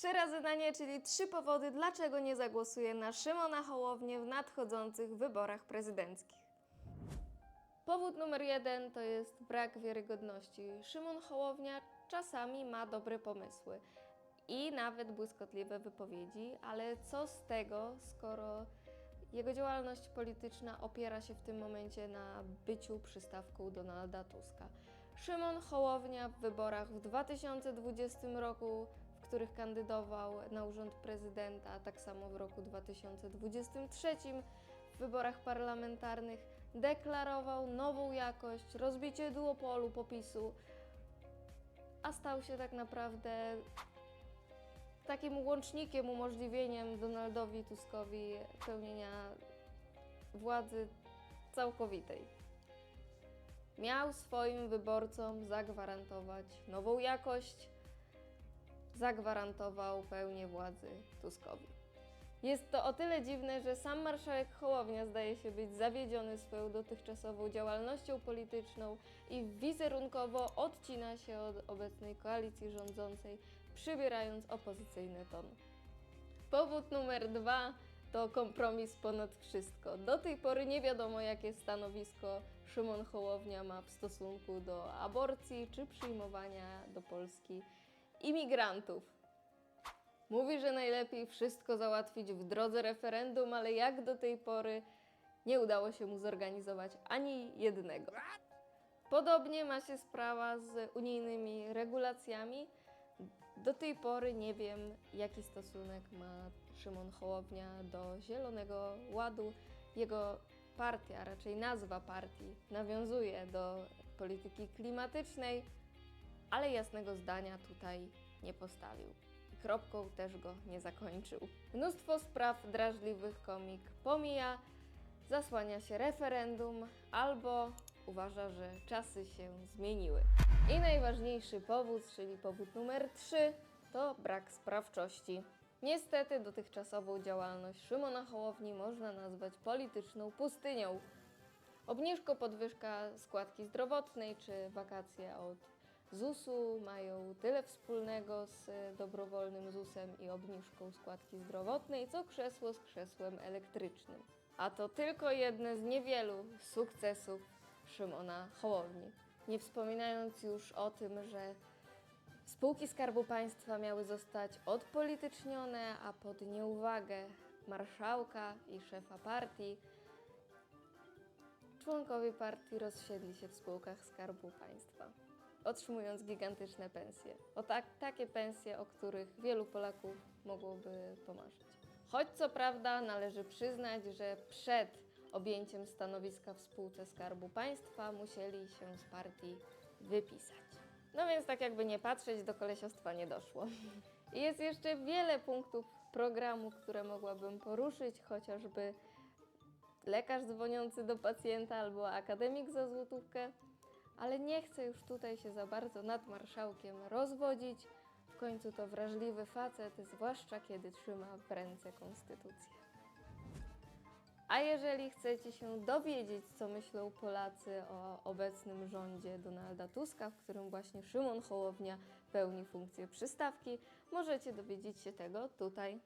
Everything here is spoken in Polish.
Trzy razy na nie, czyli trzy powody, dlaczego nie zagłosuję na Szymona Hołownię w nadchodzących wyborach prezydenckich. Powód numer jeden to jest brak wiarygodności. Szymon Hołownia czasami ma dobre pomysły i nawet błyskotliwe wypowiedzi, ale co z tego, skoro jego działalność polityczna opiera się w tym momencie na byciu przystawką Donalda Tuska. Szymon Hołownia w wyborach w 2020 roku, w których kandydował na urząd prezydenta, tak samo w roku 2023 w wyborach parlamentarnych deklarował nową jakość, rozbicie duopolu popisu, a stał się tak naprawdę takim łącznikiem, umożliwieniem Donaldowi Tuskowi pełnienia władzy całkowitej. Miał swoim wyborcom zagwarantować nową jakość, zagwarantował pełnię władzy Tuskowi. Jest to o tyle dziwne, że sam marszałek Hołownia zdaje się być zawiedziony swoją dotychczasową działalnością polityczną i wizerunkowo odcina się od obecnej koalicji rządzącej, przybierając opozycyjny ton. Powód numer dwa to kompromis ponad wszystko. Do tej pory nie wiadomo, jakie stanowisko Szymon Hołownia ma w stosunku do aborcji czy przyjmowania do Polski imigrantów. Mówi, że najlepiej wszystko załatwić w drodze referendum, ale jak do tej pory nie udało się mu zorganizować ani jednego. Podobnie ma się sprawa z unijnymi regulacjami. Do tej pory nie wiem, jaki stosunek ma Szymon Hołownia do Zielonego Ładu. Jego partia, a raczej nazwa partii, nawiązuje do polityki klimatycznej, ale jasnego zdania tutaj nie postawił. I Kropką też go nie zakończył. Mnóstwo spraw drażliwych komik pomija, zasłania się referendum albo uważa, że czasy się zmieniły. I najważniejszy powód, czyli powód numer 3, to brak sprawczości. Niestety dotychczasową działalność Szymona Hołowni można nazwać polityczną pustynią. Obniżko podwyżka składki zdrowotnej czy wakacje od ZUS-u mają tyle wspólnego z dobrowolnym ZUS-em i obniżką składki zdrowotnej, co krzesło z krzesłem elektrycznym. A to tylko jedne z niewielu sukcesów Szymona Hołowni. Nie wspominając już o tym, że spółki Skarbu Państwa miały zostać odpolitycznione, a pod nieuwagę marszałka i szefa partii członkowie partii rozsiedli się w spółkach Skarbu Państwa, otrzymując gigantyczne pensje. O tak, takie pensje, o których wielu Polaków mogłoby pomarzyć. Choć co prawda należy przyznać, że przed objęciem stanowiska w spółce Skarbu Państwa musieli się z partii wypisać. No więc tak jakby nie patrzeć, do kolesiostwa nie doszło. I jest jeszcze wiele punktów programu, które mogłabym poruszyć, chociażby lekarz dzwoniący do pacjenta albo akademik za złotówkę, ale nie chcę już tutaj się za bardzo nad marszałkiem rozwodzić. W końcu to wrażliwy facet, zwłaszcza kiedy trzyma w ręce konstytucję. A jeżeli chcecie się dowiedzieć, co myślą Polacy o obecnym rządzie Donalda Tuska, w którym właśnie Szymon Hołownia pełni funkcję przystawki, możecie dowiedzieć się tego tutaj